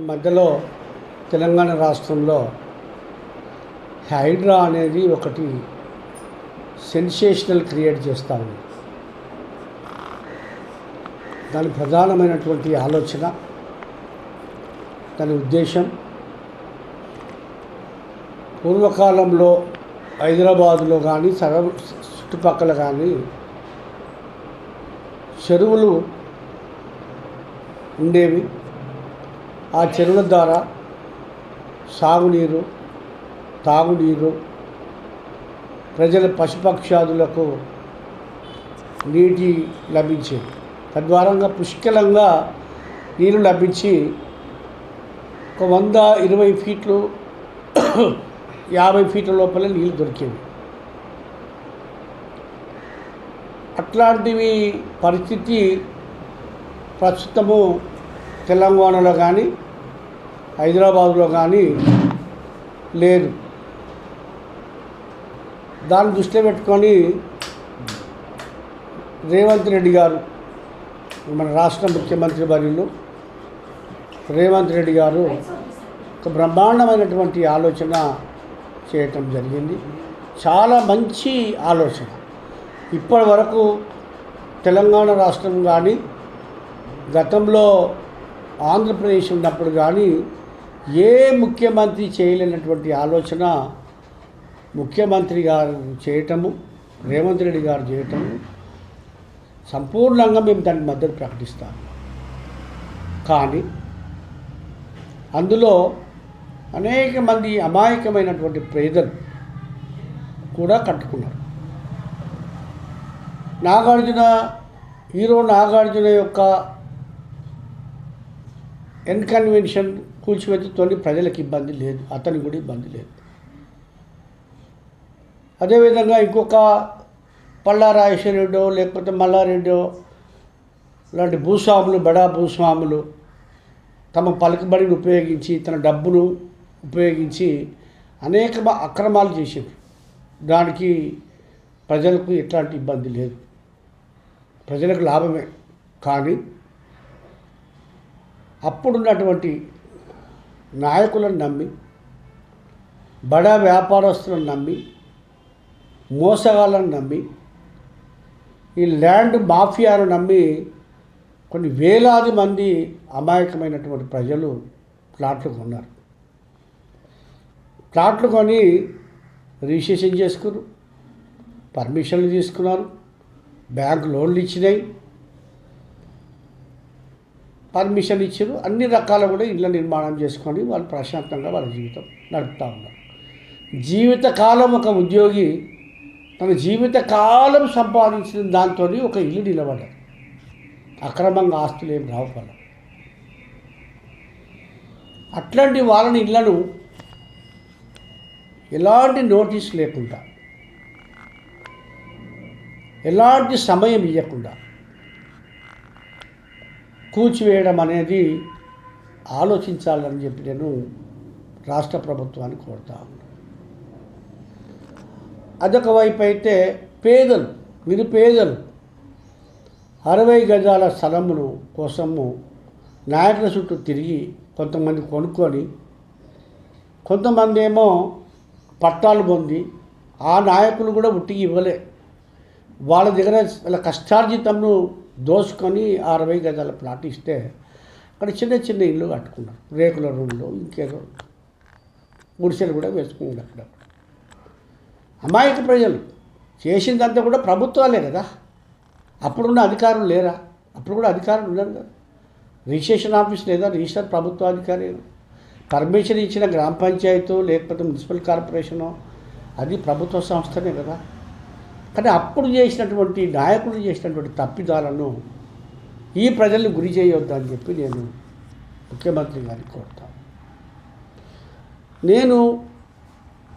ఈ మధ్యలో తెలంగాణ రాష్ట్రంలో హైడ్రా అనేది ఒకటి సెన్సేషనల్ క్రియేట్ చేస్తూ ఉంది. దాని ప్రధానమైనటువంటి ఆలోచన దాని ఉద్దేశం పూర్వకాలంలో హైదరాబాదులో కానీ సర చుట్టుపక్కల కానీ చెరువులు ఉండేవి. ఆ చెరువుల ద్వారా సాగునీరు తాగునీరు ప్రజల పశుపక్షాదులకు నీటి లభించేది. తద్వారంగా పుష్కలంగా నీరు లభించి ఒక వంద ఇరవై ఫీట్లు యాభై ఫీట్ల లోపల నీళ్ళు దొరికేవి. అట్లాంటివి పరిస్థితి ప్రస్తుతము తెలంగాణలో కానీ హైదరాబాదులో కానీ లేదు దాన్ని దృష్టిలో పెట్టుకొని రేవంత్ రెడ్డి గారు మన రాష్ట్ర ముఖ్యమంత్రి వర్యులు రేవంత్ రెడ్డి గారు ఒక బ్రహ్మాండమైనటువంటి ఆలోచన చేయటం జరిగింది. చాలా మంచి ఆలోచన. ఇప్పటి వరకు తెలంగాణ రాష్ట్రం కానీ గతంలో ఆంధ్రప్రదేశ్ ఉన్నప్పుడు కానీ ఏ ముఖ్యమంత్రి చేయలేనటువంటి ఆలోచన ముఖ్యమంత్రి గారు చేయటము రేవంత్ రెడ్డి గారు చేయటము సంపూర్ణంగా మేము దాని మద్దతు ప్రకటిస్తాము కానీ అందులో అనేక మంది అమాయకమైనటువంటి పేదలు కూడా కట్టుకున్నారు. నాగార్జున హీరో నాగార్జున యొక్క ఎన్కన్వెన్షన్ కూల్చివేతతో ప్రజలకు ఇబ్బంది లేదు అతనికి కూడా ఇబ్బంది లేదు. అదేవిధంగా ఇంకొక పల్లారాజేశ్వరరెడ్డో లేకపోతే మల్లారెడ్డో లాంటి భూస్వాములు బడా భూస్వాములు తమ పలుకుబడిని ఉపయోగించి తన డబ్బును ఉపయోగించి అనేక అక్రమాలు చేసింది దానికి ప్రజలకు ఎట్లాంటి ఇబ్బంది లేదు. ప్రజలకు లాభమే. కానీ అప్పుడున్నటువంటి నాయకులను నమ్మి బడా వ్యాపారస్తులను నమ్మి మోసగాళ్ళను నమ్మి ఈ ల్యాండ్ మాఫియాను నమ్మి కొన్ని వేలాది మంది అమాయకమైనటువంటి ప్రజలు ప్లాట్లు కొన్నారు. ప్లాట్లు కొని రిజిస్ట్రేషన్ చేసుకున్నారు పర్మిషన్లు తీసుకున్నారు బ్యాంక్ లోన్లు ఇచ్చినాయి. పర్మిషన్ ఇచ్చారు. అన్ని రకాల కూడా ఇళ్ళ నిర్మాణం చేసుకొని వాళ్ళు ప్రశాంతంగా వాళ్ళ జీవితం నడుపుతూ ఉన్నారు. జీవితకాలం ఒక ఉద్యోగి తన జీవితకాలం సంపాదించిన దాంతో ఒక ఇల్లు నిలబడ్డారు అక్రమంగా ఆస్తులు ఏం రావు వాళ్ళ. అట్లాంటి వాళ్ళని ఇళ్ళను ఎలాంటి నోటీస్ లేకుండా ఎలాంటి సమయం ఇవ్వకుండా కూల్చివేయడం అనేది ఆలోచించాలని చెప్పి నేను రాష్ట్ర ప్రభుత్వాన్ని కోరుతా అదొక వైపు అయితే పేదలు నిరుపేదలు అరవై గజాల స్థలమును కోసము నాయకుల చుట్టూ తిరిగి కొంతమంది కొనుక్కొని కొంతమంది ఏమో పట్టాలు పొంది ఆ నాయకులు కూడా ఉట్టికి ఇవ్వలే. వాళ్ళ దగ్గర వాళ్ళ కష్టార్జితంను దోసుకొని అరవై గజాల ప్లాట్ ఇస్తే అక్కడ చిన్న చిన్న ఇల్లు కట్టుకున్నారు. రేకుల రూమ్లో ఇంకేదో గుడిసెలు కూడా వేసుకున్నారు అక్కడ. అమాయక ప్రజలు చేసిందంతా కూడా ప్రభుత్వాలే కదా. అప్పుడున్న అధికారులు లేరా? అప్పుడు కూడా అధికారులు ఉన్నారు కదా. రిజిస్ట్రేషన్ ఆఫీస్ లేదా రిజిస్టర్ ప్రభుత్వ అధికారి పర్మిషన్ ఇచ్చిన గ్రామ పంచాయతీ లేకపోతే మున్సిపల్ కార్పొరేషను అది ప్రభుత్వ సంస్థనే కదా. కానీ అప్పుడు చేసినటువంటి నాయకులు చేసినటువంటి తప్పిదాలను ఈ ప్రజల్ని గురి చేయొద్దని చెప్పి నేను ముఖ్యమంత్రి గారికి కోరుతాను నేను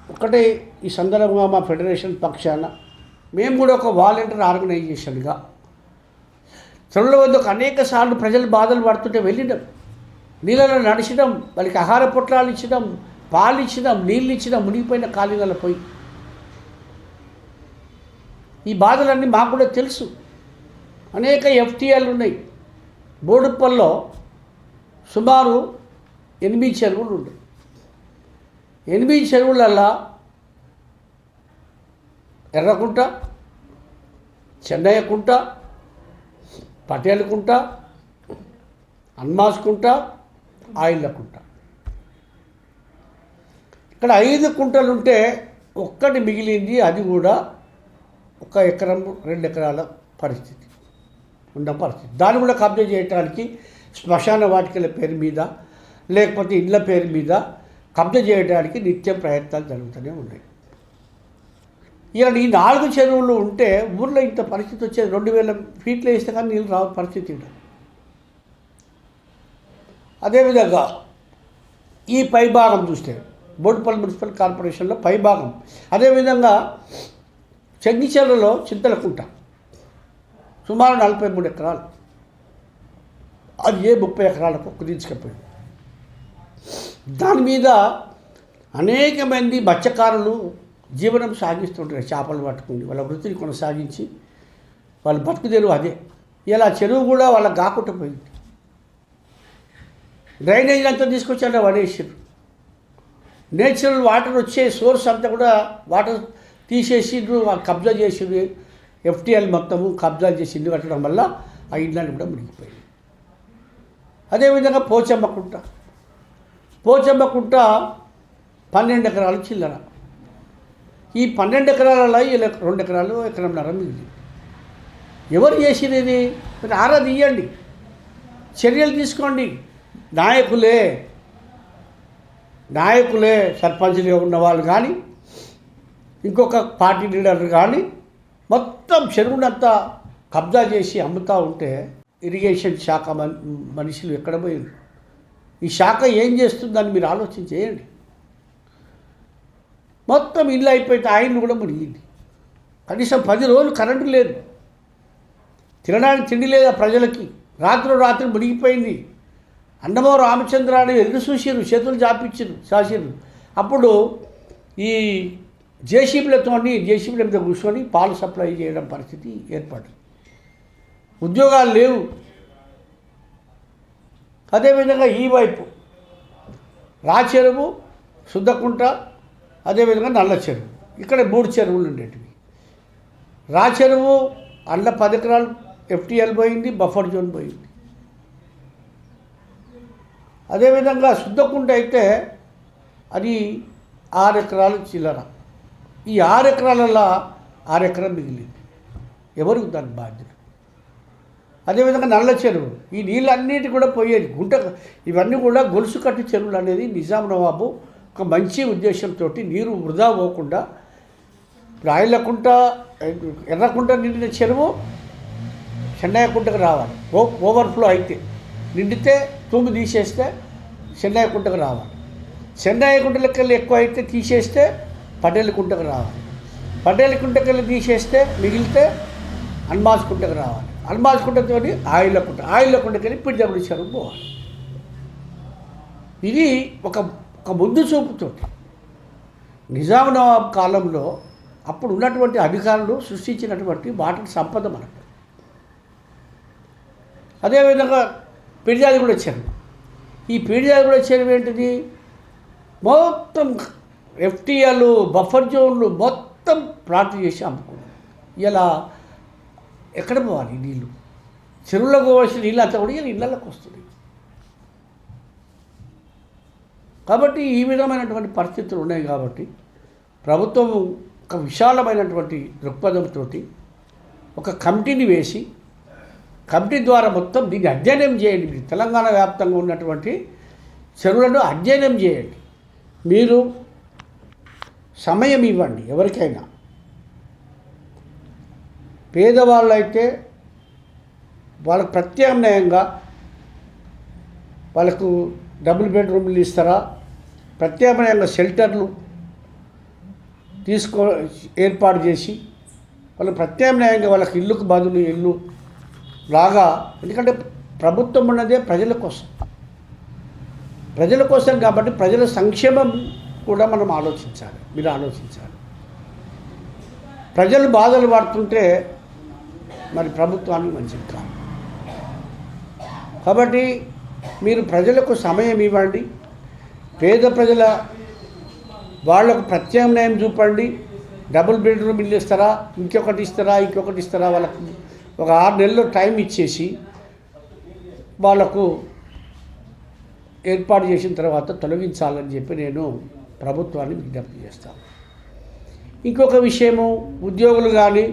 ఒకటే ఈ సందర్భంగా మా ఫెడరేషన్ పక్షాన మేము కూడా ఒక వాలంటీర్ ఆర్గనైజేషన్గా త్వరలో వద్దకు అనేక సార్లు ప్రజలు బాధలు పడుతుంటే వెళ్ళినాం. నీళ్ళలో నడిచడం వాళ్ళకి ఆహార పొట్లాలు ఇచ్చడం పాలు ఇచ్చడం నీళ్ళు ఇచ్చడం మునిగిపోయిన ఖాళీలలో పోయి ఈ బాధలన్నీ మాకు కూడా తెలుసు. అనేక ఎఫ్టీఎల్ ఉన్నాయి. బోడుప్పల్లో సుమారు ఎనిమిది చెరువులు ఉన్నాయి ఎనిమిది చెరువులల్లా ఎర్రకుంట చెన్నయ్యకుంట పటేల్కుంట హన్మాస్కుంట ఆయిల్లకుంట. ఇక్కడ ఐదు కుంటలు ఉంటే ఒక్కటి మిగిలింది అది కూడా ఒక ఎకరం రెండు ఎకరాల పరిస్థితి. ఉన్న పరిస్థితి. దాన్ని కూడా కబ్జా చేయడానికి శ్మశాన వాటికల పేరు మీద లేకపోతే ఇళ్ళ పేరు మీద కబ్జా చేయడానికి నిత్యం ప్రయత్నాలు జరుగుతూనే ఉన్నాయి. ఇక ఈ నాలుగు చెరువులు ఉంటే ఊర్లో ఇంత పరిస్థితి వచ్చేది. రెండు వేల ఫీట్లు వేస్తే కానీ నీళ్ళు రావు పరిస్థితి ఉండదు. అదేవిధంగా ఈ పైభాగం చూస్తే బోడుపల్లి మున్సిపల్ కార్పొరేషన్లో పైభాగం. అదేవిధంగా చెంగిచెర్లలో చింతలకుంట. సుమారు నలభై మూడు ఎకరాలు. అది ఏ ముప్పై ఎకరాలకు కుదించకపోయింది దాని మీద అనేక మంది మత్స్యకారులు జీవనం సాగిస్తుంటారు. చేపలు పట్టుకుని వాళ్ళ వృత్తిని కొనసాగించి వాళ్ళు బతుకుదేరు అదే. ఇలా చెరువు కూడా వాళ్ళకి కాకుండా పోయింది. డ్రైనేజ్ అంతా తీసుకొచ్చి అలా పడేసారు నేచురల్ వాటర్ వచ్చే సోర్స్ అంతా కూడా వాటర్ తీసేసిండ్రు వాళ్ళు కబ్జా చేసిండ్రు ఎఫ్టీఎల్ మొత్తము కబ్జా చేసింది కట్టడం వల్ల ఆ ఇళ్ళని కూడా మునిగిపోయింది అదేవిధంగా పోచమ్మకుంట. పోచమ్మకుంట పన్నెండు ఎకరాలు చిల్లర. ఈ పన్నెండు ఎకరాలలో ఇలా రెండు ఎకరాలు ఎకరంన్నర మిగిలింది. ఎవరు చేసింది ఇది? మరి ఆరా తీయండి. చర్యలు తీసుకోండి. నాయకులే నాయకులే సర్పంచ్లుగా ఉన్న వాళ్ళు కానీ ఇంకొక పార్టీ లీడర్ కానీ మొత్తం చెరువునంతా కబ్జా చేసి అమ్ముతూ ఉంటే ఇరిగేషన్ శాఖ మన్ మనుషులు ఎక్కడ పోయారు ఈ శాఖ ఏం చేస్తుందని మీరు ఆలోచన చేయండి. మొత్తం ఇల్లు అయిపోయితే ఆయన కూడా మునిగింది. కనీసం పది రోజులు కరెంటు లేదు. తినడానికి తిండి లేదా ప్రజలకి? రాత్రి రాత్రి మునిగిపోయింది. అన్నమో రామచంద్రాన్ని ఎదురు చూసిరు చేతులు చాపించారు చాసిరు అప్పుడు ఈ జేసీబీలతో జేసీబీల మీద కూర్చొని పాలు సప్లై చేయడం పరిస్థితి ఏర్పడింది. ఉద్యోగాలు లేవు. అదేవిధంగా ఈ వైపు రాచెరువు శుద్ధకుంట అదేవిధంగా నల్ల చెరువు. ఇక్కడ మూడు చెరువులు ఉండేటివి. రాచెరువు అండ్ల పది ఎకరాలు ఎఫ్టీఎల్ పోయింది బఫర్ జోన్ పోయింది. అదేవిధంగా శుద్ధకుంట అయితే అది ఆరు ఎకరాలు చిల్లర. ఈ ఆరు ఎకరాలలో ఆరు ఎకరం మిగిలింది. ఎవరు దాని బాధ్యత అదేవిధంగా నల్ల చెరువు. ఈ నీళ్ళన్నిటి కూడా పోయేది. గుంట ఇవన్నీ కూడా గొలుసు కట్టు చెరువులు అనేది నిజాం నవాబు ఒక మంచి ఉద్దేశంతో నీరు వృధా పోకుండా రాయలకుంట ఎర్రకుంట నిండిన చెరువు చెన్నయ్యకుంటకు రావాలి. ఓ ఓవర్ఫ్లో అయితే నిండితే తుమ్ము తీసేస్తే చెన్నయ్యకుంటకు రావాలి. చెన్నయ్యకుంటలకెళ్ళి ఎక్కువ అయితే తీసేస్తే పటేలకుంటకు రావాలి. పటేలకుంటకెళ్ళి తీసేస్తే మిగిలితే అన్మాస్కుంటకు రావాలి. అన్మాస్కుంటతో ఆయిలకుంట ఆయిలకుంటకెళ్ళి పిడిదబుడి చెరువు పోవాలి. ఇది ఒక ఒక ముందు చూపుతోటి నిజాం నవాబ్ కాలంలో అప్పుడు ఉన్నటువంటి అధికారులు సృష్టించినటువంటి వాటికి సంపద మనకు. అదేవిధంగా పిడిజాది కూడా వచ్చారు. ఈ పిడిజాది కూడా చెరువు ఏంటిది? మొత్తం ఎఫ్టీఎలు బఫర్ జోన్లు మొత్తం ప్లాట్ చేసి అమ్ముకున్నాం. ఇలా ఎక్కడ పోవాలి నీళ్ళు? చెరువులకు పోవాల్సిన నీళ్ళు అంతా కూడా ఇలా ఇళ్ళకి వస్తుంది. కాబట్టి ఈ విధమైనటువంటి పరిస్థితులు ఉన్నాయి కాబట్టి ప్రభుత్వం ఒక విశాలమైనటువంటి దృక్పథంతో ఒక కమిటీని వేసి కమిటీ ద్వారా మొత్తం దీన్ని అధ్యయనం చేయండి. మీరు తెలంగాణ వ్యాప్తంగా ఉన్నటువంటి చెరువులను అధ్యయనం చేయండి. మీరు సమయం ఇవ్వండి ఎవరికైనా. పేదవాళ్ళు అయితే వాళ్ళకు ప్రత్యామ్నాయంగా వాళ్ళకు డబుల్ బెడ్రూమ్లు ఇస్తారా? ప్రత్యామ్నాయంగా షెల్టర్లు తీసుకో ఏర్పాటు చేసి వాళ్ళు ప్రత్యామ్నాయంగా వాళ్ళకి ఇల్లుకు బదులు ఇల్లు లాగా ఎందుకంటే ప్రభుత్వం ఉన్నదే ప్రజల కోసం. ప్రజల కోసం కాబట్టి ప్రజల సంక్షేమం కూడా మనం ఆలోచించాలి. మీరు ఆలోచించాలి. ప్రజలు బాధలు పడుతుంటే మరి ప్రభుత్వానికి మంచిది కాదు. కాబట్టి మీరు ప్రజలకు సమయం ఇవ్వండి. పేద ప్రజల వాళ్ళకు ప్రత్యామ్నాయం చూపండి. డబుల్ బెడ్రూమ్ ఇల్లు ఇస్తారా? ఇంకొకటి ఇస్తారా? ఇంకొకటి ఇస్తారా? వాళ్ళకు ఒక ఆరు నెలలు టైం ఇచ్చేసి వాళ్ళకు ఏర్పాటు చేసిన తర్వాత తొలగించాలని చెప్పి నేను ప్రభుత్వాన్ని విజ్ఞప్తి చేస్తాం. ఇంకొక విషయము ఉద్యోగులు కానీ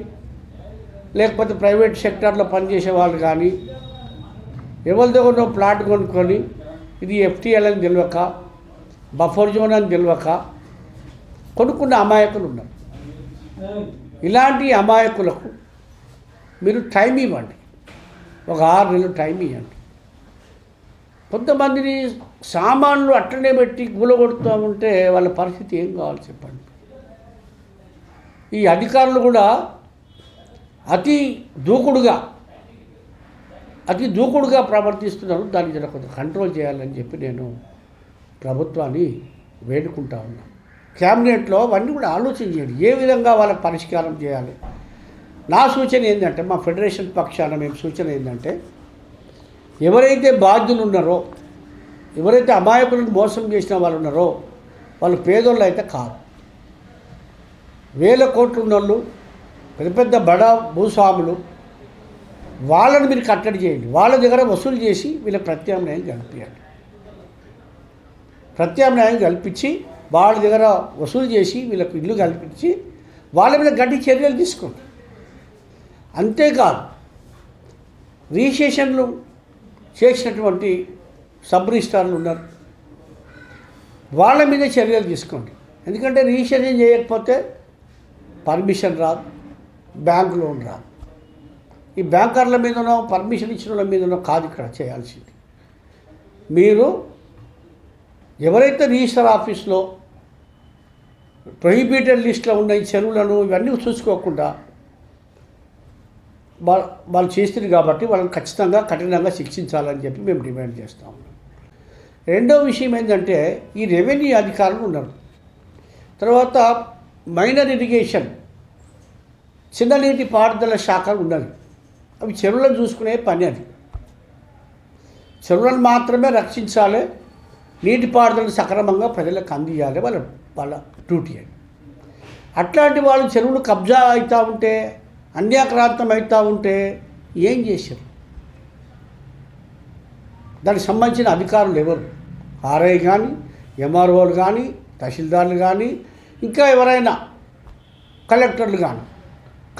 లేకపోతే ప్రైవేట్ సెక్టార్లో పనిచేసే వాళ్ళు కానీ ఎవరి దగ్గర ప్లాట్ కొనుక్కొని ఇది ఎఫ్టీఎల్ అని తెలియక బఫర్ జోన్ అని తెలియక కొనుక్కున్న అమాయకులు ఉన్నారు. ఇలాంటి అమాయకులకు మీరు టైం ఇవ్వండి. ఒక ఆరు నెలలు టైం ఇవ్వండి. కొంతమందిని సామాన్లు అట్లనే పెట్టి గూలగొడుతూ ఉంటే వాళ్ళ పరిస్థితి ఏం కావాలి చెప్పండి? ఈ అధికారులు కూడా అతి దూకుడుగా అతి దూకుడుగా ప్రవర్తిస్తున్నారు. దాన్ని జర కొంచెం కంట్రోల్ చేయాలని చెప్పి నేను ప్రభుత్వాన్ని వేడుకుంటా ఉన్నాను క్యాబినెట్లో అవన్నీ కూడా ఆలోచన చేయండి. ఏ విధంగా వాళ్ళకి పరిష్కారం చేయాలి? నా సూచన ఏంటంటే మా ఫెడరేషన్ పక్షాన మేము సూచన ఏంటంటే ఎవరైతే బాధ్యులు ఉన్నారో ఎవరైతే అమాయకులను మోసం చేసిన వాళ్ళు ఉన్నారో వాళ్ళు పేదోళ్ళు అయితే కాదు. వేల కోట్లు ఉన్నోళ్ళు పెద్ద పెద్ద బడ భూస్వాములు వాళ్ళని మీరు కట్టడి చేయండి. వాళ్ళ దగ్గర వసూలు చేసి వీళ్ళ ప్రత్యామ్నాయం కల్పించండి ప్రత్యామ్నాయం కల్పించి వాళ్ళ దగ్గర వసూలు చేసి వీళ్ళకు ఇల్లు కల్పించి వాళ్ళ మీద గట్టి చర్యలు తీసుకోండి. అంతేకాదు రిజిస్ట్రేషన్లు చేసినటువంటి సబ్ రిజిస్ట్రార్లు ఉన్నారు. వాళ్ళ మీద చర్యలు తీసుకోండి. ఎందుకంటే రిజిస్ట్రేషన్ చేయకపోతే పర్మిషన్ రాదు. బ్యాంక్ లోన్ రాదు. ఈ బ్యాంకర్ల మీదనో పర్మిషన్ ఇచ్చిన వాళ్ళ మీదనో కాదు ఇక్కడ చేయాల్సింది. మీరు ఎవరైతే రిజిస్టర్ ఆఫీస్లో ప్రొహిబిటెడ్ లిస్ట్లో ఉన్న ఈ చెరువులను ఇవన్నీ చూసుకోకుండా వాళ్ళు చేస్తుంది కాబట్టి వాళ్ళని ఖచ్చితంగా కఠినంగా శిక్షించాలని చెప్పి మేము డిమాండ్ చేస్తాము. రెండో విషయం ఏంటంటే ఈ రెవెన్యూ అధికారులు ఉన్నారు. తర్వాత మైనర్ ఇరిగేషన్ చిన్న నీటి పారుదల శాఖలు ఉండాలి అవి చెరువులను చూసుకునే పని అది. చెరువులను మాత్రమే రక్షించాలి నీటిపారుదల సక్రమంగా ప్రజలకు అందియాలి వాళ్ళ వాళ్ళ డ్యూటీ అని అట్లాంటి వాళ్ళు చెరువులు కబ్జా అవుతూ ఉంటే అన్యాక్రాంతం అవుతూ ఉంటే ఏం చేశారు? దానికి సంబంధించిన అధికారులు ఎవరు? ఆర్ఐ కానీ ఎంఆర్ఓలు కానీ తహసీల్దార్లు కానీ ఇంకా ఎవరైనా కలెక్టర్లు కానీ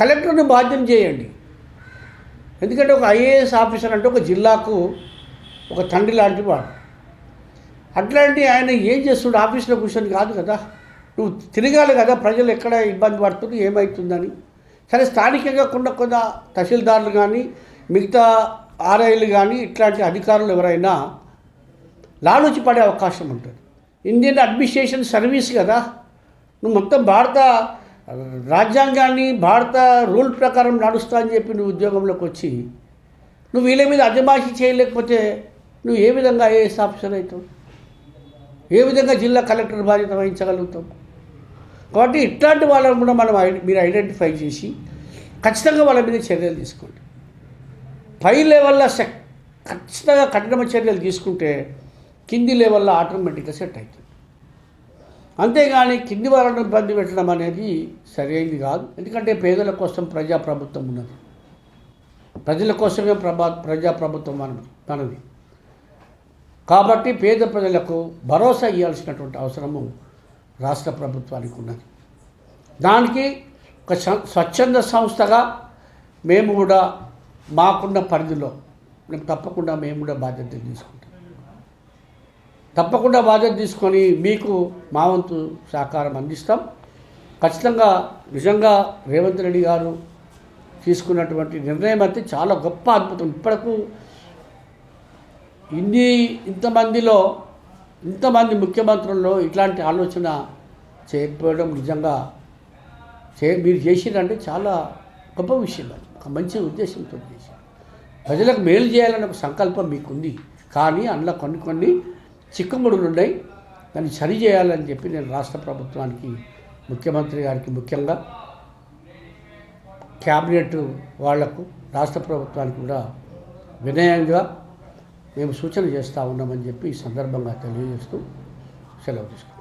కలెక్టర్ని బాధ్యం చేయండి. ఎందుకంటే ఒక ఐఏఎస్ ఆఫీసర్ అంటే ఒక జిల్లాకు ఒక తండ్రి లాంటి వాడు. అట్లాంటి ఆయన ఏం చేస్తుడు ఆఫీస్లో కూర్చొని కాదు కదా. నువ్వు తిరగాలి కదా ప్రజలు ఎక్కడ ఇబ్బంది పడుతుంది ఏమవుతుందని సరే స్థానికంగా కొండ కొంత తహసీల్దార్లు కానీ మిగతా ఆర్ఐలు కానీ ఇట్లాంటి అధికారులు ఎవరైనా లాలూచి పడే అవకాశం ఉంటుంది. ఇండియన్ అడ్మినిస్ట్రేషన్ సర్వీస్ కదా. నువ్వు మొత్తం భారత రాజ్యాంగాన్ని భారత రూల్ ప్రకారం నడుస్తా అని చెప్పి నువ్వు ఉద్యోగంలోకి వచ్చి నువ్వు వీళ్ళ మీద అజమాషి చేయలేకపోతే నువ్వు ఏ విధంగా ఐఏఎస్ ఆఫీసర్ అవుతావు? ఏ విధంగా జిల్లా కలెక్టర్ బాధ్యత వహించగలుగుతాం కాబట్టి ఇట్లాంటి వాళ్ళని కూడా మనం ఐ- మీరు ఐడెంటిఫై చేసి ఖచ్చితంగా వాళ్ళ మీద చర్యలు తీసుకోండి. పై లెవెల్లో ఖచ్చితంగా కఠిన చర్యలు తీసుకుంటే కింది లెవెల్లో ఆటోమేటిక్గా సెట్ అవుతుంది. అంతేగాని కింది వాళ్ళను ఇబ్బంది పెట్టడం అనేది సరైనది కాదు. ఎందుకంటే పేదల కోసం ప్రజాప్రభుత్వం ఉన్నది. ప్రజల కోసమే ప్రభా ప్రజాప్రభుత్వం మనది మనది. కాబట్టి పేద ప్రజలకు భరోసా ఇవ్వాల్సినటువంటి అవసరము రాష్ట్ర ప్రభుత్వానికి ఉన్నది. దానికి ఒక స్వచ్ఛంద సంస్థగా మేము కూడా మాకున్న పరిధిలో మేము తప్పకుండా మేము కూడా బాధ్యత తీసుకుంటాం. తప్పకుండా బాధ్యత తీసుకొని మీకు మా వంతు సహకారం అందిస్తాం. ఖచ్చితంగా నిజంగా రేవంత్ రెడ్డి గారు తీసుకున్నటువంటి నిర్ణయం అయితే చాలా గొప్ప అద్భుతం. ఇప్పటికు ఇన్ని ఇంతమందిలో ఇంతమంది ముఖ్యమంత్రుల్లో ఇట్లాంటి ఆలోచన చేయకపోవడం నిజంగా చే మీరు చేసిరంటే చాలా గొప్ప విషయం అది. ఒక మంచి ఉద్దేశంతో చేశారు. ప్రజలకు మేలు చేయాలనే ఒక సంకల్పం మీకుంది. కానీ అందులో కొన్ని కొన్ని చిక్కుముడులు ఉన్నాయి దాన్ని సరి చేయాలని చెప్పి నేను రాష్ట్ర ప్రభుత్వానికి ముఖ్యమంత్రి గారికి ముఖ్యంగా క్యాబినెట్ వాళ్ళకు రాష్ట్ర ప్రభుత్వానికి కూడా వినయంగా మేము సూచన చేస్తూ ఉన్నామని చెప్పి ఈ సందర్భంగా తెలియజేస్తూ సెలవు తీసుకున్నాం